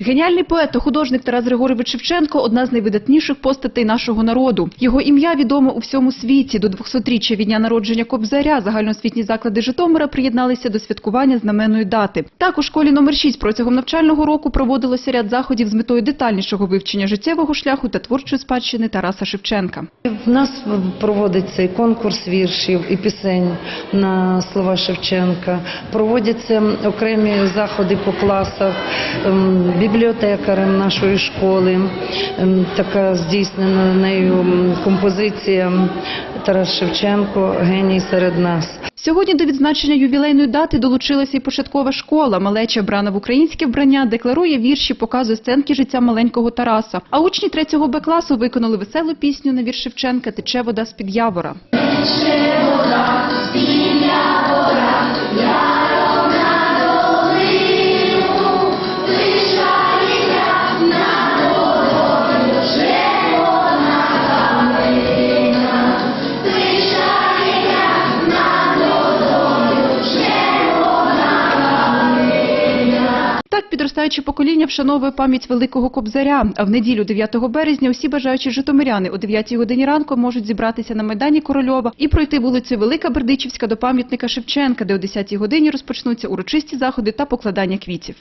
Геніальний поет та художник Тарас Григорович Шевченко – одна з найвидатніших постатей нашого народу. Його ім'я відомо у всьому світі. До 200-річчя від дня народження Кобзаря загальноосвітні заклади Житомира приєдналися до святкування знаменної дати. Так, у школі номер 6 протягом навчального року проводилося ряд заходів з метою детальнішого вивчення життєвого шляху та творчої спадщини Тараса Шевченка. В нас проводиться і конкурс віршів, і пісень на слова Шевченка. Проводяться окремі заходи по класах. Ем, Бібліотекарем нашої школи ем, така здійснена нею композиція Тарас Шевченко Геній серед нас. Сьогодні до відзначення ювілейної дати долучилася і початкова школа. Малеча брана в українське вбрання, декларує вірші, показує сценки життя маленького Тараса. А учні 3 Б класу виконали веселу пісню на вірш Шевченка «Тече вода з-під явора». Так покоління вшановує пам'ять великого кобзаря. А в неділю 9 березня усі бажаючі житомиряни о 9 годині ранку можуть зібратися на майдані Корольова і пройти вулицю Велика Бердичівська до пам'ятника Шевченка, де о 10 годині розпочнуться урочисті заходи та покладання квітів.